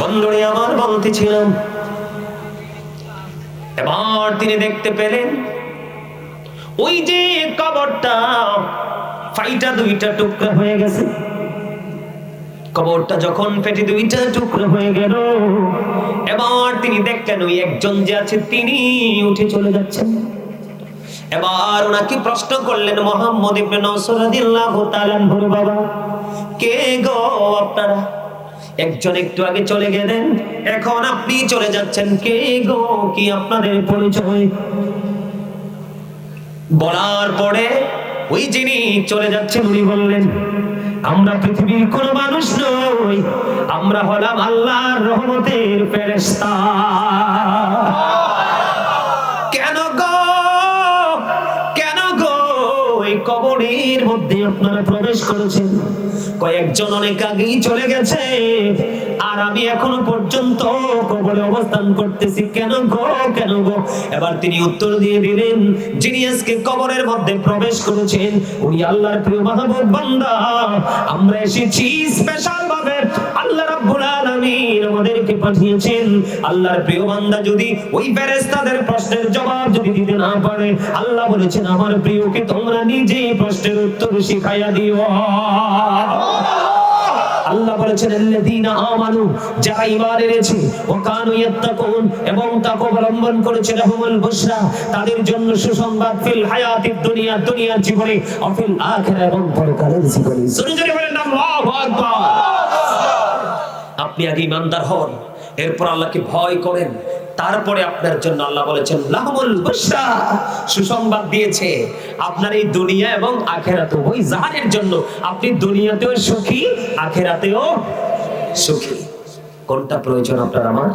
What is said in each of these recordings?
বন্ধুরে আমার বলতেছিলাম এবার তিনি দেখতে পেলেন, ওই যে কবরটা, ফাইটা দুইটা টুকরা হয়ে গেছে। কবরটা যখন ফেটে দুইটা টুকরা হয়ে গেল, এবার তিনি দেখলেন ওই একজন যে আছে, তিনি উঠে চলে যাচ্ছেন। এবার ওনাকে প্রশ্ন করলেন, মোহাম্মদ ইবনে নসর রাদিয়াল্লাহু তাআলা বাবা, কে গো আপনারা? একজন একটু আগে চলে গেলেন। এখন আপনি চলে যাচ্ছেন। কে গো? কি আপনাদের পরিচয়? বলার পরে ওই যিনি চলে যাচ্ছেন, উনি বললেন, আমরা পৃথিবীর কোন মানুষ নই। আমরা হলাম আল্লাহর রহমতের ফেরেশতা। কবরের মধ্যে আপনারা প্রবেশ করেছেন। কয়েকজন অনেক আগেই চলে গেছে। আর আমি এখনও পর্যন্ত কবরে অবস্থান করতেছি। কেন গো কেন গো? এবার তিনি উত্তর দিয়ে দিলেন, যিনি আজকে কবরের মধ্যে প্রবেশ করেছেন, উনি আল্লাহর প্রিয় মাহবুব বান্দা। আমরা এসেছি স্পেশাল ভাবে আল্লাহ আলামিন আমাদেরকে পাঠিয়েছেন। আল্লাহর প্রিয় বান্দা, যদি ওই ফেরেশতাদের প্রশ্নের জবাব যদি দিতে না পারে, আল্লাহ বলেছেন, আমার প্রিয়কে তোমরা নিজেই প্রশ্নের উত্তর শিখাইয়া দিও। আল্লাহ বলেছেন, আল্লাযীনা আমানু, যারা ঈমান এনেছে ও কানু এবং তাকওয়া অবলম্বন করেছে, লাহুমুল বুশরা, তাদের জন্য সুসংবাদ ফিল হায়াতিদ দুনিয়া, দুনিয়ার জীবনে ও ফিল এবং পরকালের জীবনে। জোরে জোরে বলেন, আল্লাহু আকবার। আপনি আগে ইমানদার হন, এরপর আল্লাহকে ভয় করেন, তারপরে আপনার জন্য আল্লাহ বলেছেন, লাহমুল বুশরা, সুসংবাদ দিয়েছে, আপনার এই দুনিয়া এবং আখেরাতে ওই জাহানের জন্য, আপনি দুনিয়াতেও সুখী, আখেরাতেও সুখী। কোনটা প্রয়োজন আপনার আমার?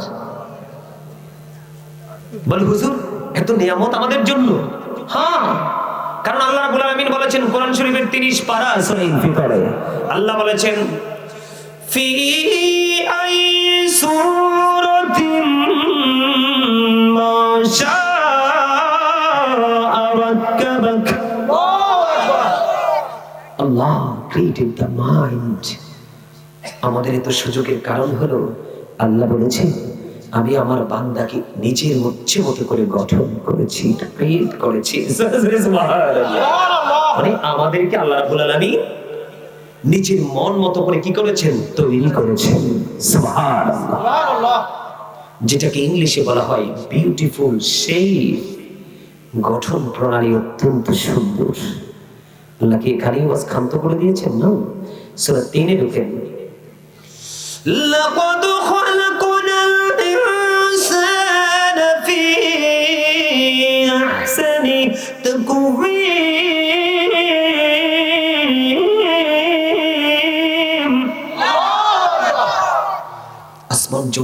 বল হুজুর, এত নিয়ামত আমাদের জন্য। হ্যাঁ কারণ আল্লাহ রাব্বুল আলামিন বলেছেন, কোরআন শরীফের 30 পারা সূরা ইনফিতারে আল্লাহ বলেছেন في أي سورة ما شاء ركبك আল্লাহ ক্রিয়েটেড দ্য মাইন্ড আমাদের এত সুযোগের কারণ হলো আল্লাহ বলেছে আমি আমার বান্দাকে নিজের মধ্যে মতো করে গঠন করেছি ক্রিয়েট করেছি মানে আমাদেরকে আল্লাহ রাব্বুল আলামিন নিজের মন মতো করে কি করেছেন তৈরি করেছেন সুবহানাল্লাহ যেটাকে ইংলিশে বলা হয় বিউটিফুল সেই গঠন প্রণালী অত্যন্ত সুন্দর আল্লাহ কি এখানেই বাস ক্ষান্ত করে দিয়েছেন না সূরা 3 এ ঢুকেন لقد خلقنا الإنسان في أحسن تقويم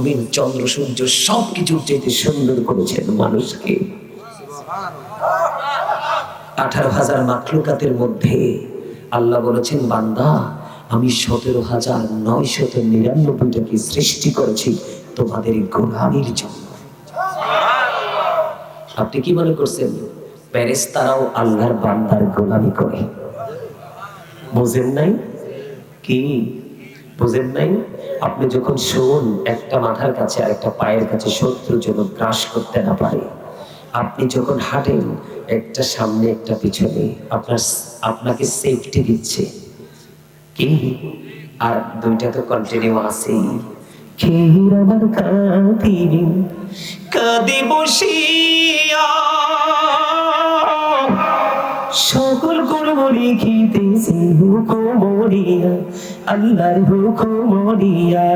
জমিন চন্দ্র, সূর্য সবকিছুর চাইতে সুন্দর করেছেন মানুষকে। আঠারো হাজার মাকলুকাতের মধ্যে আল্লাহ বলেছেন, বান্দা, আমি সতেরো হাজার নয় শত নিরানব্বইটাকে সৃষ্টি করেছি তোমাদের গোলামির জন্য। আপনি কি মনে করছেন প্যারিস তারাও আল্লাহর বান্দার গোলামি করে? বুঝেন নাই? কি? বুঝেন নাই? আপনি যখন শোন, একটা মাথার কাছে আর একটা পায়ের কাছে শত্রু যেন গ্রাস করতে না পারে। আপনি যখন হাঁটেন, একটা সামনে, একটা পিছনে, আপনার আপনাকে সেফটি দিচ্ছে। কি? আর দুইটা তো কন্টিনিউ আছেই। খেহুর আমার কাঁদিনি? কাঁদি বসিয়া। সকল কর্ম লিখিতেছি হুকুমরিয়া আল্লাহর হুকুমরিয়া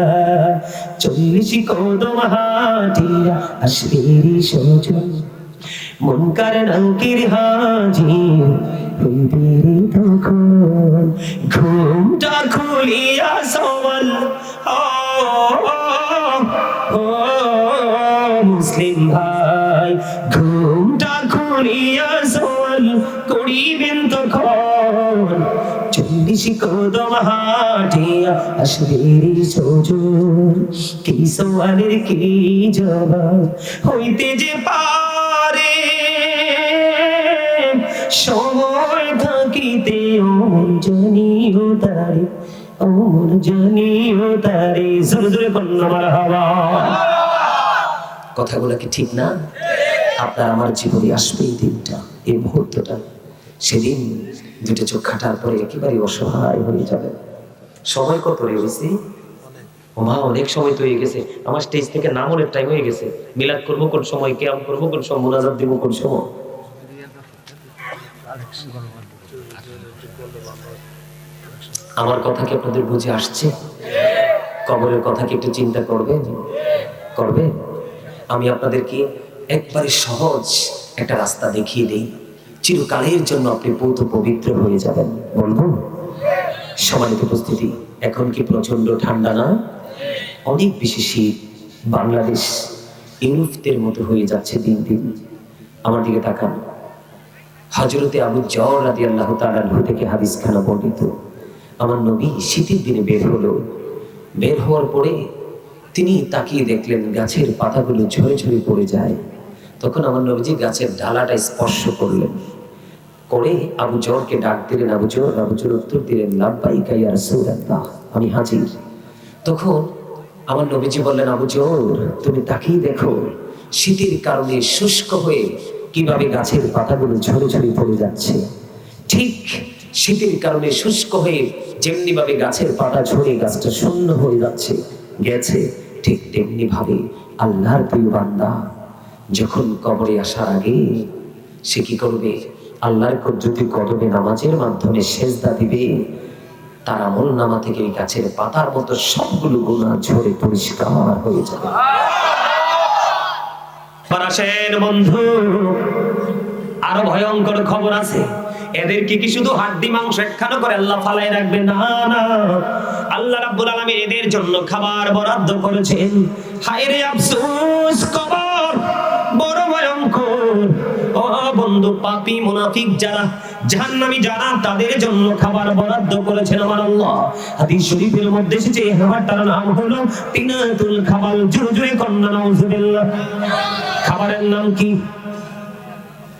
চল্লিশ কদম হাটিয়া আসবেরি সজন মন কার নাঙ্কির হাজির হইবে তখন। ঘুমটা খুলিয়া সওয়াল। ও, মুসলিম ভাই ঘুমটা খুলিয়া সওয়াল। করিবেন তখন। কি সওয়ালের কি জবাব? হইতে যে পারে, সময় থাকিতে জানিও তারে কথাগুলো কি ঠিক না? আপনার আমার জীবনে আসবে এই দিনটা, এই মুহূর্তটা। সেদিন দুটো চোখ খাটার পরে একেবারে অসহায় হয়ে যাবে। সময় কত রয়েছে ও মা অনেক সময় তো হয়ে গেছে। আমার স্টেজ থেকে নাম অনেক টাইম হয়ে গেছে। মিলাদ করব কোন সময় কেয়াম করব কোন সময়, মোনাজাত দিব কোন সময়? আমার কথা কি আপনাদের বুঝে আসছে? কবরের কথা কি একটু চিন্তা করবে? করবে? আমি আপনাদেরকে একবারে সহজ একটা রাস্তা দেখিয়ে দেই। চিরকালের জন্য আপনি পৌত পবিত্র হয়ে যাবেন। বলব সমানিত উপস্থিতি এখন কি প্রচণ্ড ঠান্ডা না? অনেক বেশি শীত, বাংলাদেশ ইউরোপদের মতো হয়ে যাচ্ছে দিন দিন। আমার দিকে তাকান। হজরতে আবু জর রাদি আল্লাহ তালাহ থেকে হাদিস খানা বর্ণিত। আমার নবী শীতের দিনে বের হলো। বের হওয়ার পরে তিনি তাকিয়ে দেখলেন গাছের পাতাগুলো ঝরে ঝরে পড়ে যায়। তখন আমার নবীজি গাছের ডালাটা স্পর্শ করলেন। করে আবু জরকে ডাক দিলেন, আবু জর আবু জর উত্তর দিলেন আমি হাজির। তখন আমার নবীজি বললেন, আবু জর তুমি তাকেই দেখো। শীতের কারণে শুষ্ক হয়ে কীভাবে গাছের পাতাগুলো ঝরে ঝরে পড়ে যাচ্ছে। ঠিক শীতের কারণে শুষ্ক হয়ে যেমনি ভাবে গাছের পাতা ঝরে গাছটা শূন্য হয়ে যাচ্ছে, গেছে, ঠিক তেমনি ভাবে আল্লাহর প্রিয় বান্দা। যখন কবরে আসার আগে সে কি করবে? আল্লাহর যদি কদমে নামাজের মাধ্যমে সেজদা দিবে। তার আমল নামা থেকে এই গাছের পাতার মতো সবগুলো গুণা ঝরে পরিষ্কার হয়ে যাবে। ফরাসের বন্ধু। আরও ভয়ঙ্কর খবর আছে। এদের কি কি শুধু হাড্ডি, মাংস একখানো করে আল্লাহ ফালাই রাখবে? না না। আল্লাহ রাব্বুল আলামিন এদের জন্য খাবার বরাদ্দ করেছেন। হায় রে আফসোস, কবর বন্ধু, পাপী মুনাফিক যারা, জাহান্নামী যারা, তাদের জন্য খাবার বরাদ্দ করেছেন আমার আল্লাহ। হাদিস শরীফের মধ্যে এসেছে, এই খাবারটার নাম হলো তিনাতুল খাবাল জুড়ে কন্যা, নাউজুবিল্লাহ। খাবারের নাম কি?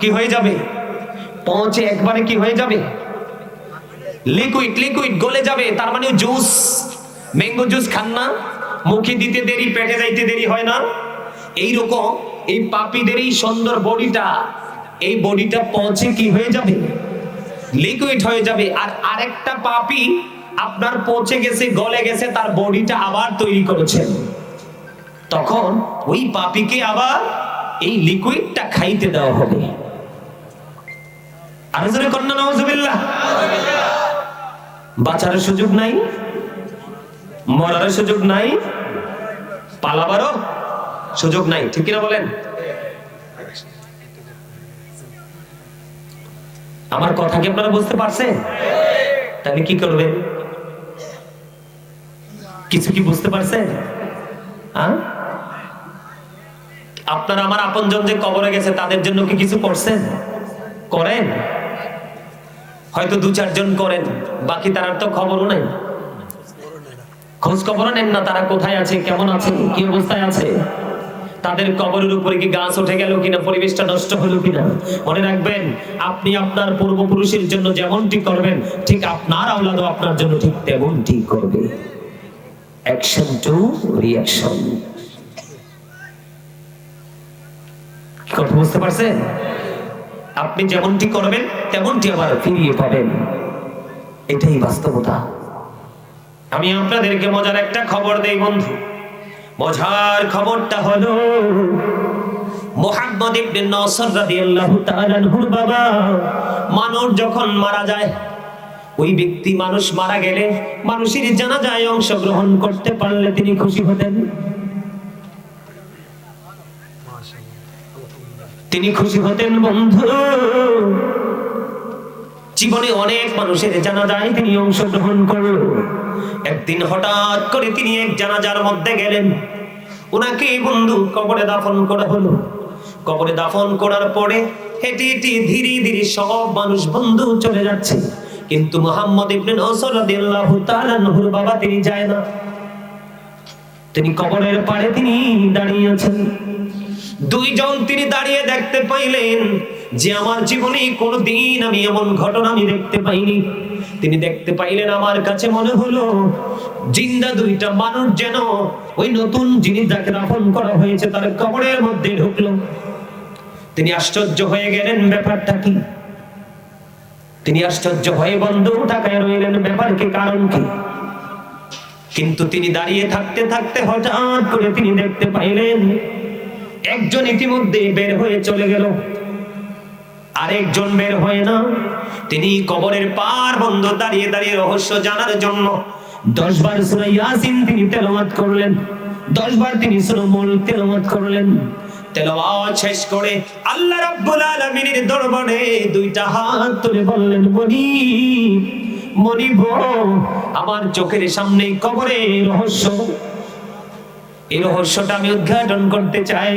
কি হয়ে যাবে? পৌঁছে একবারে কি হয়ে যাবে? লিকুইড লিকুইড গলে যাবে। তার মানে জুস ম্যাঙ্গো জুস খান না। মুখে দিতে দেরি, পেটে যাইতে দেরি হয় না। এই রকম এই পাপীদের এই সুন্দর বডিটা, এই বডিটা পৌঁছে কি হয়ে যাবে? লিকুইড হয়ে যাবে। আর আরেকটা পাপি আপনার পৌঁছে গেছে, গলে গেছে, তার বডিটা আবার তৈরি করেছেন তখন ওই পাপিকে আবার এই লিকুইডটা খাইতে দেওয়া হবে। বাঁচার সুযোগ নাই, মরার সুযোগ নাই, পালাবারও সুযোগ নাই, ঠিক কিনা বলেন? আমার কথা কি আপনারা বুঝতে পারছেন? তাহলে কি করবেন? কিছু কি বুঝতে পারছেন? আপনারা আমার আপনজন যে কবরে গেছে, তাদের জন্য কি কিছু করছেন? করেন? হয়তো দু চারজন করেন, বাকি তার তো খবরও নেই। খোঁজ খবরও নেন না তারা কোথায় আছে, কেমন আছে, কি অবস্থায় আছে। তাদের কবরের উপরে কি গাছ উঠে গেল কিনা, পরিবেশটা নষ্ট হলো কিনা? মনে রাখবেন, আপনি আপনার পূর্বপুরুষের জন্য যেমনটি করবেন, ঠিক আপনার আওলাদও আপনার জন্য ঠিক তেমনটি করবে। অ্যাকশন টু রিয়াকশন কথা বুঝতে পারছেন? আপনি যেমনটি করবেন, তেমনটি আবার ফিরিয়ে পাবেন। এটাই বাস্তবতা। আমি আপনাদেরকে মজার একটা খবর দেই, বন্ধু। মজার খবরটা হলো, মোহাম্মদ ইবনে নসর রাদিয়াল্লাহু তাআলা বাবা মানুষ যখন মারা যায়, ওই ব্যক্তি মানুষ মারা গেলে মানুষের জানাজায় অংশগ্রহণ করতে পারলে তিনি খুশি হতেন। তিনি খুশি হতেন, বন্ধু। জীবনে অনেক মানুষের জানা যায় তিনি অংশগ্রহণ করল। একদিন হঠাৎ করে তিনি এক জানাজার মধ্যে গেলেন। ওনাকে বন্ধু কবরে দাফন করা হলো। কবরে দাফন করার পরে হেঁটে হেঁটে ধীরে ধীরে সব মানুষ বন্ধু চলে যাচ্ছে। কিন্তু মোহাম্মদ ইবনে বাবা তিনি যায় না। তিনি কবরের পাড়ে তিনি দাঁড়িয়ে আছেন। দুইজন তিনি দাঁড়িয়ে দেখতে পাইলেন যে আমার জীবনে কোনো দিন আমি এমন ঘটনা আমি দেখতে পাইনি। তিনি দেখতে পাইলেন আমার কাছে মনে হলো, জিন্দা দুইটা মানুষ যেন ওই নতুন যিনি যাকে দাফন করা হয়েছে তার কবরের মধ্যে ঢুকলো। তিনি আশ্চর্য হয়ে গেলেন, ব্যাপারটা কি? তিনি আশ্চর্য হয়ে বন্ধ টাকায় রইলেন ব্যাপার কি কারণ কি? কিন্তু তিনি দাঁড়িয়ে থাকতে থাকতে হঠাৎ করে তিনি দেখতে পাইলেন একজন ইতিমধ্যেই বের হয়ে চলে গেল। আরেকজন বের হয় না। তিনি কবরের পার বন্ধ দাঁড়িয়ে দাঁড়িয়ে রহস্য জানার জন্য দশ বার তিনি তেলাওয়াত করলেন। দশ বার তিনি সুরা মুল করলেন। তেলাওয়াত শেষ করে আল্লাহ রাব্বুল আলামিনের দরবারে দুইটা হাত তুলে বললেন মনি মনিব আমার চোখের সামনে কবরে রহস্য। এই রহস্যটা আমি উদ্ঘাটন করতে চাই।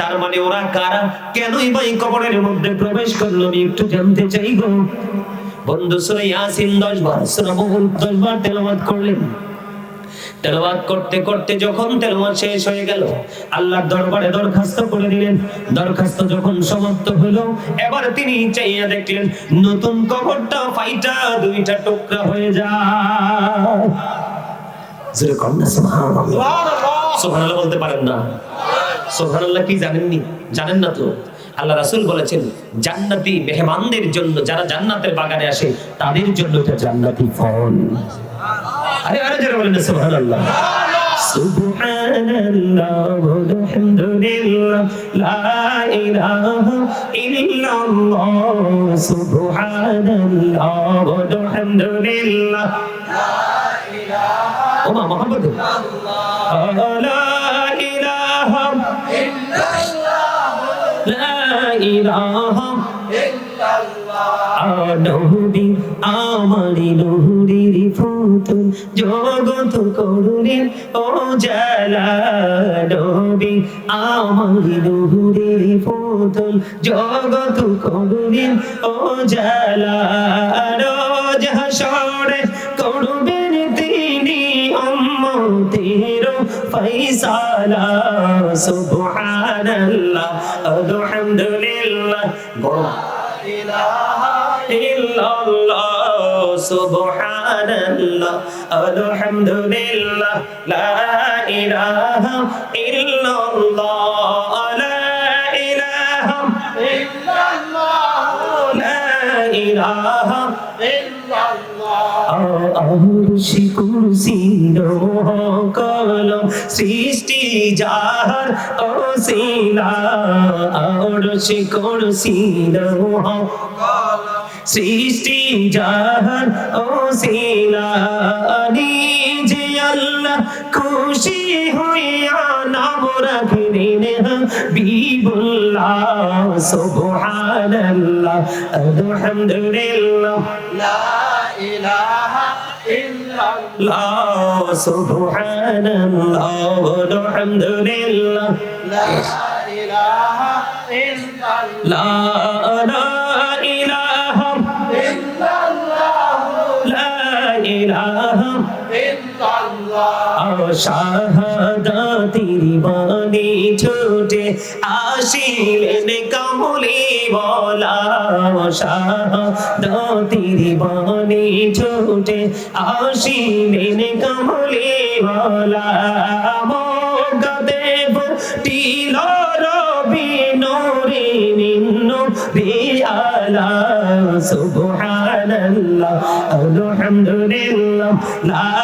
তার মানে ওরা কারা? কেনই বা কবরের মধ্যে প্রবেশ করল? আমি একটু জানতে বন্ধু সূরা ইয়াসিন 10 বার, সূরা মুহুল 10 বার করলেন। করতে করতে যখন শেষ হয়ে গেল দরবারে দরখাস্ত করে দিলেন। দরখাস্ত যখন সমাপ্ত হলো, এবার তিনি চাইয়া দেখলেন, নতুন কবরটা ফাইটা দুইটা টুকরা হয়ে যায়। সুবহানাল্লাহ। বলতে পারেন না। সুবহানাল্লাহ কি জানেননি? জানেন না তো। আল্লাহ রাসূল বলেছেন, জান্নাতি মেহমানদের জন্য, যারা জান্নাতের বাগানে আসে, তাদের জন্য এটা জান্নাতি ফল। আরে আরে যারা বলেন সুবহানাল্লাহ। সুবহানাল্লাহ, আলহামদুলিল্লাহ, লা নহুরি আমারি নহুরির ফুতুল জগত করুণের ও জালা নবী আমারি নহুরির ফুতুল জগত করুণের ও জালা রোজ হাসরে করবেন ফয়সালা সুবহানাল্লাহ আলহামদুলিল্লাহ বড় ইল্লাল্লাহ সুবহানাল্লাহ আলহামদুলিল্লাহ লা ইলাহা ইল্লাল্লাহ লা ইলাহা লা ইলাহা আরশি কুরসি কলম সৃষ্টি যার অসিলা আরশি কুরসি রোহ সৃষ্টি যার অসিলা আল্লাহ খুশি হইয়া নাম রাখলেন হাবিবুল্লাহ সুবহানাল্লাহ আলহামদুলিল্লাহ। লা সুবহানাল্লাহ আলহামদুলিল্লাহ। লা লা ইলাহা লা ইলাহা শাহাদাতির বাণী ছুটে আসিলেন কামলি বলা। শাহাদাতির বাণী ছুটে আসিলেন কামলি বলা। মগদেব টিল রবি নোরে নিন্নু রিয়ালা সুবহানাল্লাহ, আলহামদুলিল্লাহ, লা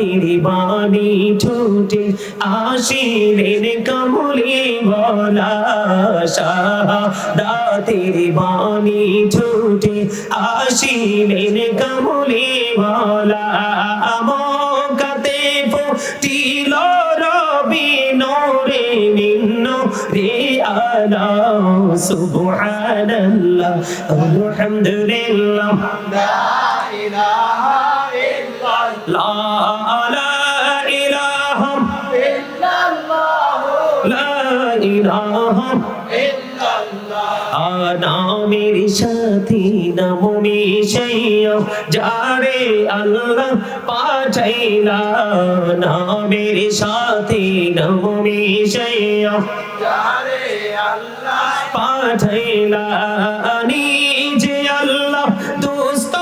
রাতের বাণী ছুটে আসিলেন কমলি বলা রাতের বাণী ছুটে আসিলেন কমলি বলা। মকাতে ফুটিল রবি নোরে নিন্ন রে আলা সুবহানাল্লাহ। আলহামদুলিল্লাহ। লা ইলাহা ইলাহা আনামের সাথী নাম মিশাইয়া, যারে আল্লাহ পাঠাইলা, নামের সাথী নাম মিশাইয়া, যারে আল্লাহ পাঠাইলা। নিজে আল্লাহ দোস্ত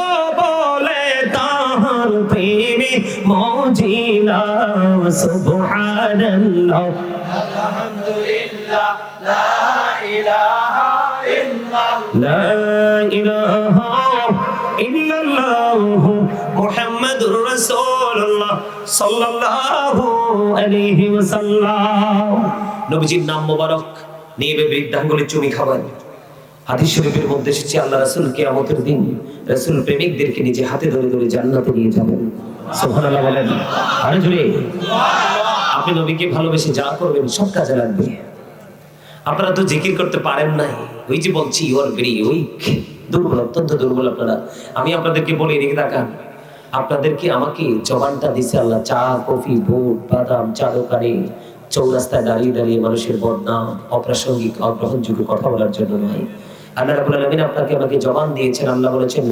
সুবহান সুবহানাল্লাহ আলহামদুলিল্লাহ লা ইলাহা ইল্লাল্লাহ লা নবীজির নাম মোবারক, নিয়ে বৃদ্ধাঙ্গুলে চুমি খাবার হাদিস শরীফের মধ্যে এসেছে, আল্লাহ রাসুল কেয়ামতের দিন রাসুল প্রেমিকদেরকে নিজে হাতে ধরে ধরে জান্নাতে নিয়ে যাবেন। সোহান আল্লাহ বলেন। আরে জুড়ে আপনি নবীকে ভালোবেসে যা করবেন, সব কাজে লাগবে। আপনারা তো জিকির করতে পারেন নাই। ওই যে বলছি ইউ আর ভেরি উইক দুর্বল, অত্যন্ত দুর্বল আপনারা। আমি আপনাদেরকে বলি, এদিকে তাকান। আপনাদেরকে আমাকে জবানটা দিছে আল্লাহ, চা, কফি, বুট, বাদাম চা দোকানে চৌরাস্তায় দাঁড়িয়ে দাঁড়িয়ে মানুষের বদনাম, অপ্রাসঙ্গিক, অগ্রহণযোগ্য কথা বলার জন্য নয়। আল্লাহ রাব্বুল আলামিন আপনাকে আমাকে জবান দিয়েছেন আল্লাহ বলেছেন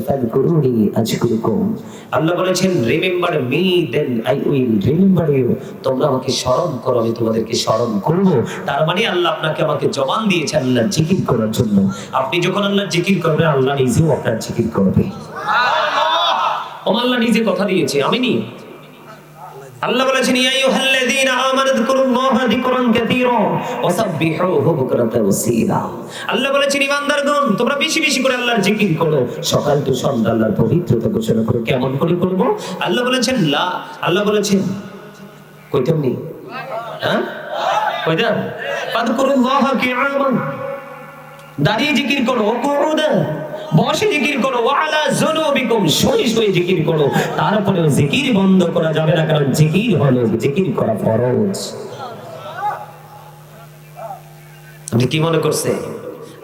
আল্লাহ বলেছেন remember me then I will remember you. তোমরা আমাকে স্মরণ করো আমি তোমাদেরকে স্মরণ করব। তার মানে আল্লাহ আপনাকে আমাকে জবান দিয়েছেন আল্লাহ জিকির করার জন্য। আপনি যখন আল্লাহ জিকির করবেন আল্লাহ নিজেও আপনার জিকির করবে। ও আল্লাহ নিজে কথা দিয়েছে আমি নি? আল্লাহ বলেছেন, ইয়া আইয়ুহাল্লাযীনা আমানু যকুরুল্লাহা যিকরান কাসীরা ওয়া সাব্বিহুহু বুকরাতান ওয়া আসীলা আল্লাহ বলেছেন, ইমানদারগণ, তোমরা বেশি বেশি করে আল্লাহর জিকির করো। সকাল তো সন্ধ্যা, আল্লাহর পবিত্রতা ঘোষণা করো কেমন করে করব? আল্লাহ বলেছেন, লা। আল্লাহ বলেছেন, কইতাম নি? হ্যাঁ? কইতাম? ফাদকুরুল্লাহা কিয়ামান দাঁড়িয়ে জিকির করো কুউদা বসে জিকির করো, ওয়ালা জুনুবিকুম শুয়ে শুয়ে জিকির করো। তারপরে জিকির বন্ধ করা যাবে না, কারণ জিকির হলো, জিকির করা ফরজ। আপনি কি মনে করছে?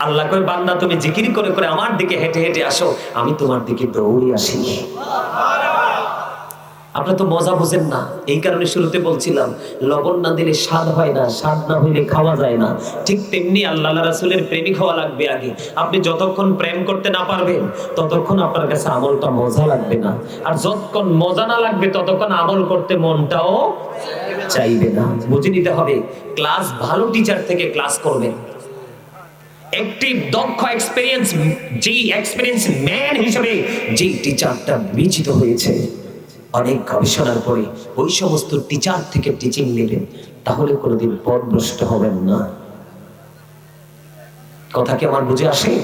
আল্লাহ কই বান্দা, তুমি জিকির করে করে আমার দিকে হেঁটে হেঁটে আসো, আমি তোমার দিকে দৌড়ে আসি। আপনারা তো মজা বুঝেন না। এই কারণে শুরুতে বলছিলাম, লবণ না দিলে স্বাদ হয় না, স্বাদ না হইলে খাওয়া যায় না। ঠিক তেমনি আল্লাহ রাসুলের প্রেমিক হওয়া লাগবে আগে। আপনি যতক্ষণ প্রেম করতে না পারবেন, ততক্ষণ আপনার কাছে আমলটা মজা লাগবে না। আর যতক্ষণ মজা না লাগবে, ততক্ষণ আমল করতে মনটাও চাইবে না। বুঝে নিতে হবে, ক্লাস ভালো টিচার থেকে ক্লাস করবেন। একটি দক্ষ এক্সপেরিয়েন্স যে এক্সপেরিয়েন্স ম্যান হিসেবে যে টিচারটা বিচিত হয়েছে। অনেক গবেষণার পরে ওই সমস্ত টিচার থেকে টিচিং নেবেন তাহলে কোনোদিন পথভ্রষ্ট হবেন না। কথা কি আমার বুঝে আসে?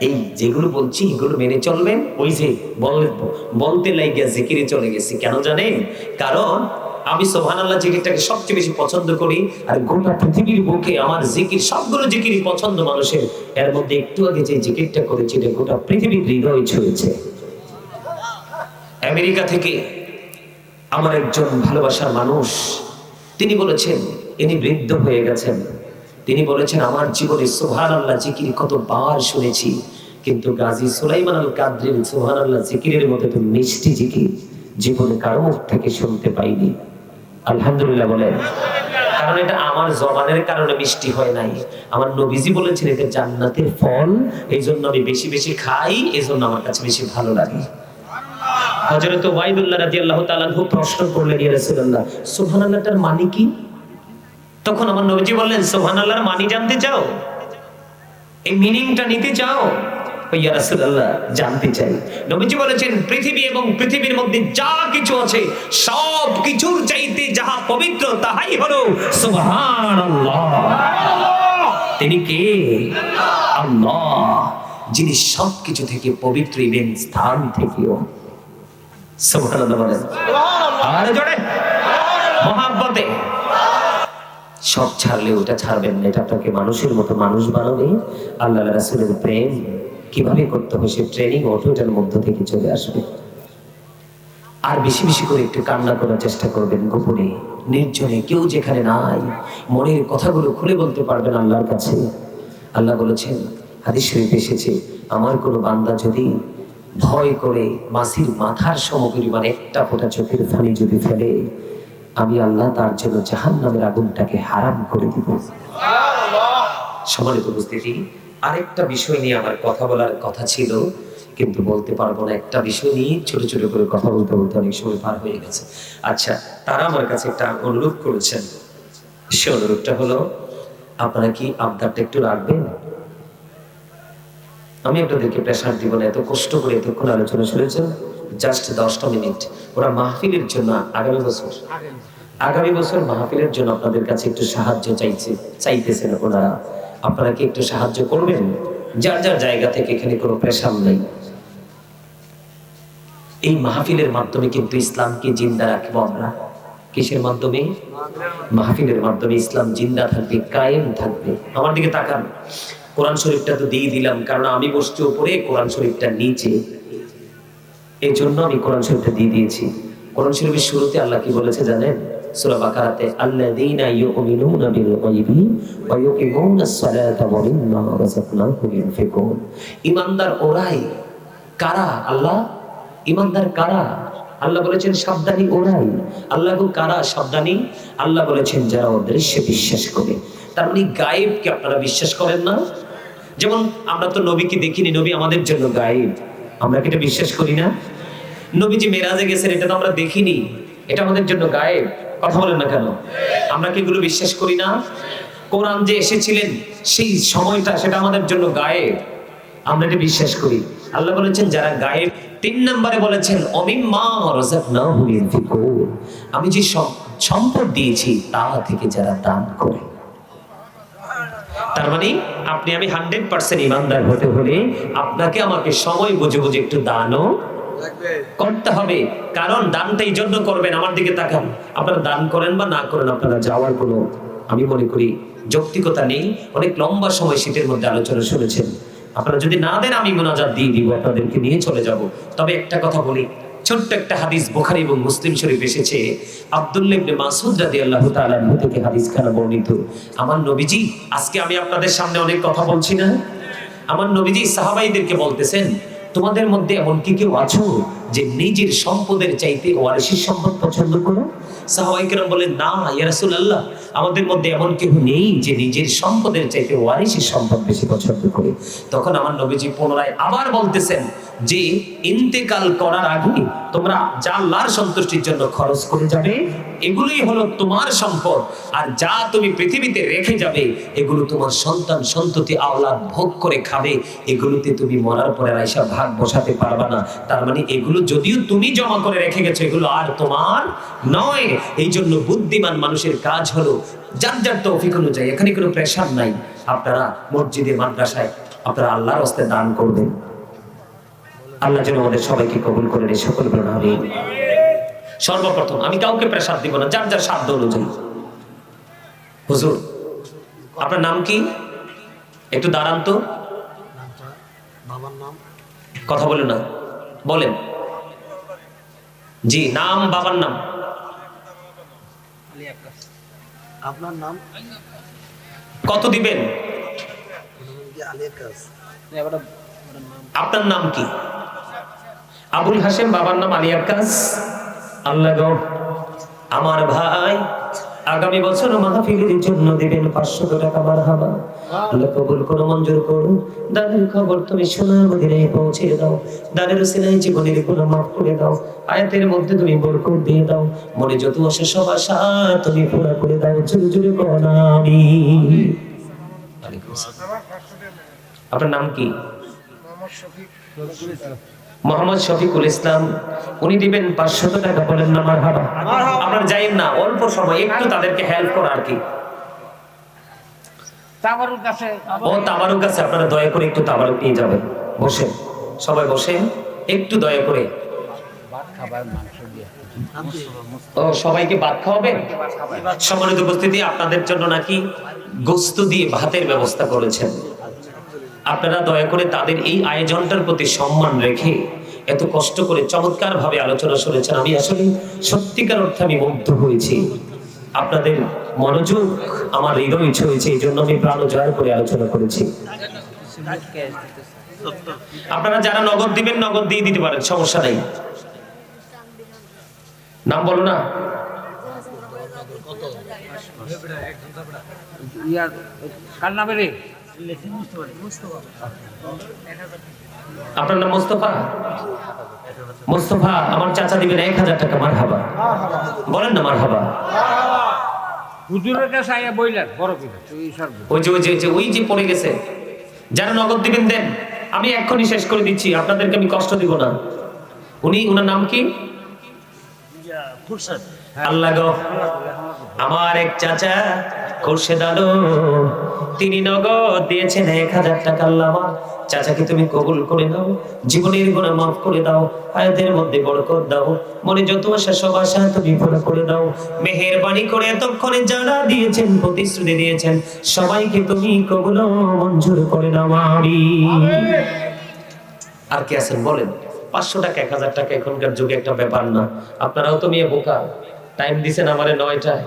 এই যেগুলো বলছি, এগুলো মেনে চলবেন। ওই যে বল- বলতে লাগিয়া জিকিরে চলে গেছি, কেন জানেন? কারণ আমি সোহান আল্লাহ জিকিরটাকে সবচেয়ে বেশি পছন্দ করি আর গোটা পৃথিবীর বুকে আমার জিকির, সবগুলো জিকিরই পছন্দ মানুষের। এর মধ্যে একটু আগে যে জিকিরটা করেছি, এটা গোটা পৃথিবীর হৃদয় ছুঁয়েছে। আমেরিকা থেকে আমার একজন ভালোবাসার মানুষ, তিনি বলেছেন, ইনি বৃদ্ধ হয়ে গেছেন। তিনি বলেছেন, আমার জীবনে সোহান আল্লাহ জিকির কতবার শুনেছি, কিন্তু গাজী সুলাইমান আল কাদ্রির সোহান আল্লাহ জিকিরের মতো তো মিষ্টি জিকির জীবনে কারও মুখ থেকে শুনতে পাইনি। আলহামদুলিল্লাহ বলেন, কারণ এটা আমার জবানের কারণে মিষ্টি হয় নাই। আমার নবীজি বলেছেন, এটা জান্নাতের ফল এই জন্য আমি বেশি বেশি খাই এই জন্য আমার কাছে বেশি ভালো লাগে। হযরত ওয়াইদুল্লাহ রাদিয়াল্লাহু তাআলা প্রশ্ন করলেন ইয়া রাসূলুল্লাহ সুবহানাল্লাহটার মানে কি? তখন আমার নবীজি বললেন, সুবহানাল্লাহর মানে জানতে চাও? এই মিনিংটা নিতে চাও? ইয়া রাসূলুল্লাহ, জানতে চাই। নবীজি বলেছেন, পৃথিবী এবং পৃথিবীর মধ্যে যা কিছু আছে, সব কিছুর চাইতে যাহা পবিত্র, তাহাই হলো সুবহানাল্লাহ। তিনি কে? আল্লাহ। যিনি সবকিছু থেকে পবিত্র, ইভেন স্থান থেকেও। সব ছাড়লে ওটা ছাড়বেন না, এটা আপনাকে মানুষের মতো মানুষ বানাবে। আল্লাহ রাসূলের প্রেম কীভাবে করতে হবে সে ট্রেনিং অটোটার মধ্য থেকে চলে আসবে। আর বেশি বেশি করে একটু কান্না করার চেষ্টা করবেন গোপনে, নির্জনে, কেউ যেখানে নাই, মনের কথাগুলো খুলে বলতে পারবেন আল্লাহর কাছে। আল্লাহ বলেছেন, হাদিস শরীফ এসেছে, আমার কোনো বান্দা যদি ভয় করে মাসির মাথার সমপরিমাণ একটা ফোঁটা চোখের ফানি যদি ফেলে, আমি আল্লাহ তার জন্য জাহান নামের আগুনটাকে হারাম করে দিব। সম্মানিত উপস্থিতি, আরেকটা বিষয় নিয়ে আমার কথা বলার কথা ছিল, কিন্তু বলতে পারব না, একটা বিষয় নিয়ে ছোট ছোট করে কথা বলতে বলতে অনেক সময় পার হয়ে গেছে। আচ্ছা তারা আমার কাছে একটা অনুরোধ করেছেন। সে অনুরোধটা হলো, আপনারা কি আবদারটা একটু রাখবেন? আমি আপনাদেরকে প্রেশার দিব না এত কষ্ট করে এতক্ষণ আলোচনা শুনেছেন জাস্ট দশটা মিনিট ওরা মাহফিলের জন্য আগামী বছর আগামী বছর মাহফিলের জন্য আপনাদের কাছে একটু সাহায্য চাইছে, চাইতেছেন ওনারা। আপনারা কি একটু সাহায্য করবেন? যার যার জায়গা থেকে এখানে কোনো প্রেশার নেই। এই মাহফিলের মাধ্যমে কিন্তু ইসলামকে জিন্দা রাখব আমরা। কিসের মাধ্যমে? মাহফিলের মাধ্যমে ইসলাম জিন্দা থাকবে, কায়েম থাকবে। আমার দিকে তাকান। কোরআন শরীফটা তো দিয়ে দিলাম, কারণ আমি বসছি উপরে, কোরআন শরীফটা নিচে। এই জন্য আমি কোরআন শরীফটা দিয়ে দিয়েছি। কোরআন শরীফের শুরুতে আল্লাহ কি বলেছে জানেন? গায়বি যারা অদৃশ্যে বিশ্বাস করে। তার মানে গায়েবকে আপনারা বিশ্বাস করেন না। যেমন আমরা তো নবীকে দেখিনি, নবী আমাদের জন্য গায়েব আমরা কি এটা বিশ্বাস করি না? নবী যে মেরাজে গেছেন, এটা তো আমরা দেখিনি। এটা আমাদের জন্য গায়েব। কথা বলেন না কেন? আমরা কি এগুলো বিশ্বাস করি না? কোরআন যে এসেছিলেন, সেই সময়টা সেটা আমাদের জন্য গায়েব। আমরা এটা বিশ্বাস করি। আল্লাহ বলেছেন, যারা গায়েব, তিন নম্বরে বলেছেন আমি যে সম্পদ দিয়েছি, তা থেকে যারা দান করে। তার মানে আপনি আমি হান্ড্রেড পার্সেন্ট ইমানদার হতে হলে আপনাকে আমাকে সময় বুঝে বুঝে একটু দানও করতে হবে। কারণ দানটা এই জন্য করবেন আমার দিকে তাকান। আপনারা দান করেন বা না করেন আপনারা যাওয়ার কোনো আমি মনে করি যৌক্তিকতা নেই। অনেক লম্বা সময় শীতের মধ্যে আলোচনা শুনেছেন। আপনারা যদি না দেন আমি মোনাজাত দিয়ে দিব আপনাদেরকে নিয়ে চলে যাব। তবে একটা কথা বলি ছোট্ট একটা হাদিস বোখারি এবং মুসলিম শরীফ এসেছে। আব্দুল্লাহ ইবনে মাসউদ রাদিয়াল্লাহু তাআলা থেকে হাদিস খানা বর্ণিত। আমার নবীজি, আজকে আমি আপনাদের সামনে অনেক কথা বলছি না? আমার নবীজি সাহাবাইদেরকে বলতেছেন তোমাদের মধ্যে এমন কি কেউ আছো যে নিজের সম্পদের চাইতে ওয়ারিসের সম্পদ পছন্দ করো? সাহাবাইকেরাম বলেন, না, ইয়া রাসূলুল্লাহ, আমাদের মধ্যে এমন কেউ নেই যে নিজের সম্পদের চাইতে ওয়ারিসের সম্পদ বেশি পছন্দ করে। তখন আমার নবীজি পুনরায় আবার বলতেছেন যে, ইন্তেকাল করার আগে তোমরা যা আল্লাহর সন্তুষ্টির জন্য খরচ করে যাবে এগুলোই হলো তোমার সম্পদ। আর যা তুমি পৃথিবীতে রেখে যাবে, এগুলো তোমার সন্তান সন্ততি আওলাদ ভোগ করে খাবে। এগুলোতে তুমি মরার পরে আইসা ভাগ বসাতে পারবা না। তার মানে এগুলো যদিও তুমি জমা করে রেখে গেছো, এগুলো আর তোমার নয়। এই জন্য বুদ্ধিমান মানুষের কাজ হলো যার যার তৌফিক অনুযায়ী, এখানে কোনো প্রেশার নাই। আপনারা মসজিদে, মাদ্রাসায় আপনারা আল্লাহর হস্তে দান করবেন। আল্লাহ যেন আমাদের সবাইকে কবুল করে সকল প্রণামী সর্বপ্রথম আমি কাউকে প্রেসার দিব না যার যার সাধ্য অনুযায়ী। হুজুর আপনার নাম কি? একটু দাঁড়ান তো। বাবার নাম? কথা বলে না। বলেন। জি নাম বাবার নাম। আপনার নাম? কত দিবেন? আপনার নাম কি? আবুল হাসেম বাবার নাম আলী আক্কাস আল্লাহ আমার ভাই আগামী বছর মাহফিলের জন্য দিবেন পাঁচশো টাকা বার হাবা আল্লাহ কবুল করো, মঞ্জুর করো। দানের খবর তুমি সোনার মদিনায় পৌঁছে দাও। দানের সিনাই জীবনেরগুলো মাফ করে দাও। আয়াতের মধ্যে তুমি বরকত দিয়ে দাও। মনে যত আসে সব আশা তুমি পুরা করে দাও। জুড়ে জুড়ে কোনা আমি আপনার নাম কি? শফিকুল ইসলাম উনি দিবেন পাঁচশত টাকা বলেন না আমার হাবা আপনার যাইন না অল্প সময় একটু তাদেরকে হেল্প করা আর কি। কাছে ও তাবারুক আছে আপনারা দয়া করে একটু তাবারুক নিয়ে যাবেন। বসেন সবাই বসেন একটু দয়া করে। ও সবাইকে ভাত খাওয়াবেন। সম্মানিত উপস্থিতি আপনাদের জন্য নাকি গোস্ত দিয়ে ভাতের ব্যবস্থা করেছেন। আপনারা দয়া করে তাদের এই আয়োজনটার প্রতি সম্মান রেখে এত কষ্ট করে চমৎকার ভাবে আলোচনা শুনেছেন। আমি আসলে সত্যিকার অর্থে আমি মুগ্ধ হয়েছি। আপনাদের মনোযোগ, আমার হৃদয় ছুঁয়েছে, এই জন্য আমি প্রাণ জয় করে আলোচনা করেছি। আপনারা যারা নগদ দিবেন, নগদ দিয়ে দিতে পারেন, সমস্যা নেই। নাম বলো না। আপনার নাম মোস্তফা? মোস্তফা আমার চাচা দিবেন এক হাজার টাকা মার হাবা বলেন না মার হাবা হুজুরের কাছে আইয়া বইলেন বড় করে। তুই সর্ব ওই যে ওই যে যে- ওই যে পড়ে গেছে। যারা নগদ দিবেন দেন। আমি এক্ষুনি শেষ করে দিচ্ছি আপনাদেরকে আমি কষ্ট দিব না। উনি উনার নাম কি? আল্লাহ আমার এক চাচা খোরশেদ আলম, তিনি নগদ দিয়েছেন এক হাজার টাকা আল্লাহ চাচাকে তুমি কবুল করে দাও জীবনের গুণা মাফ করে দাও। হায়াতের মধ্যে বড় বরকত দাও। মনে যত আশা, সব আশা তুমি পুরো করে দাও। মেহেরবানি করে এতক্ষণে যারা দিয়েছেন, প্রতিশ্রুতি দিয়েছেন, সবাইকে তুমি কবুল মঞ্জুর করে দাও আমি আর কি আছেন বলেন? পাঁচশো টাকা, এক হাজার টাকা এখনকার যুগে একটা ব্যাপার না। আপনারাও তো মেয়ে বোকা। টাইম দিছেন আমারে নয়টায়।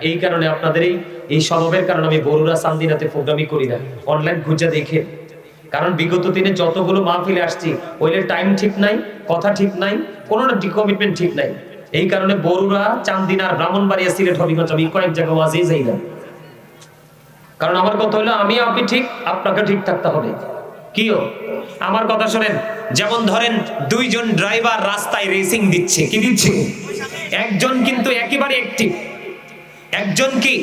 এই কারণে আপনাদের এই স্বভাবের কারণে আমি বড়ুরা সান্দিনাতে প্রোগ্রামই করি না। অনলাইন খুঁজে দেখে। কারণ বিগত দিনে যতগুলো মা মাহফিলে আসছি, ওইলে টাইম ঠিক নাই, কথা ঠিক নাই, কোনো না কমিটমেন্ট ঠিক নাই। এই কারণে বড়ুরা চান্দিনার ব্রাহ্মণবাড়িয়া সিলেট হবিগঞ্জ, আমি কয়েক জায়গায় ওয়াজেই যাই না। কারণ আমার কথা হলো, আমি আপনি ঠিক, আপনাকে ঠিক থাকতে হবে। কিও? আমার কথা শোনেন, যেমন ধরেন দুইজন ড্রাইভার রাস্তায় রেসিং দিচ্ছে, কি দিচ্ছে? একজন কিন্তু একেবারে অ্যাক্টিভ একজন কি?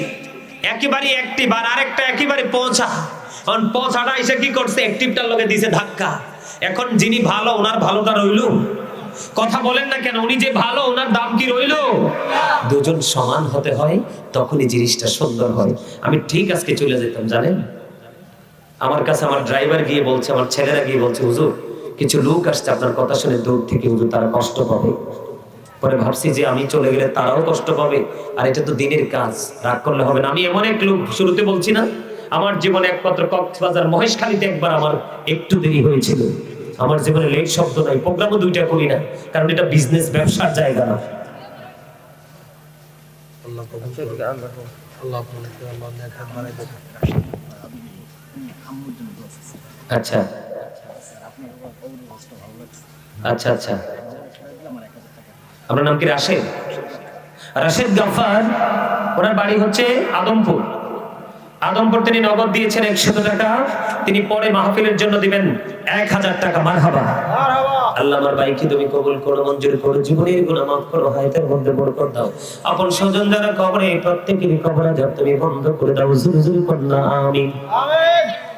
একেবারে অ্যাক্টিভ আর আরেকটা একেবারে পৌঁছা। কারণ পৌঁছাটা এসে কি করছে? অ্যাক্টিভটার লগে দিছে ধাক্কা। এখন যিনি ভালো, ওনার ভালোটা রইল। কথা বলেন না কেন, উনি যে ভালো, ওনার দাম কি রইল? দুজন সমান হতে হয়, তখনই জিনিসটা সুন্দর হয়। আমি ঠিক আজকে চলে যেতাম, জানেন? আমার কাছে আমার ড্রাইভার গিয়ে বলছে, আমার ছেলেরা গিয়ে বলছে, হুজুর, কিছু লোক আসছে, আপনার কথা শুনে দূর থেকে হুজুর, তারা কষ্ট পাবে। পরে ভাবছি যে আমি চলে গেলে তারাও কষ্ট পাবে। আর এটা তো দিনের কাজ রাগ করলে হবে না। আমি এমন এক লোক শুরুতে বলছি না আমার জীবনে একমাত্র কক্সবাজার মহেশখালীতে একবার আমার একটু দেরি হয়েছিল। আমার জীবনে লেট শব্দ নাই প্রোগ্রামও দুইটা করি না কারণ এটা বিজনেস ব্যবসার জায়গা। না আল্লাহ কবুল করুন। আল্লাহ আপনাকে আল্লাহ নেখাত বাড়াই দেবে আচ্ছা। আচ্ছা আচ্ছা। আপনার নাম কি রাশেদ? রাশেদ গাফার ওনার বাড়ি হচ্ছে আদমপুর। আদমপুর তিনি নগদ দিয়েছেন একশত টাকা। তিনি পরে মাহফিলের জন্য দিবেন এক হাজার টাকা। মার হাবা আল্লাহ আমার ভাইকে তুমি কবুল করো, মঞ্জুর করো, জীবনের গুণা মাফ করো, হায়াতের মধ্যে বরকত দাও। আপন স্বজন যারা কবরে, প্রত্যেকেরই কবরে যাব তুমি বন্ধ করে দাও। জুর জুর কন্যা আমিন। আমিন।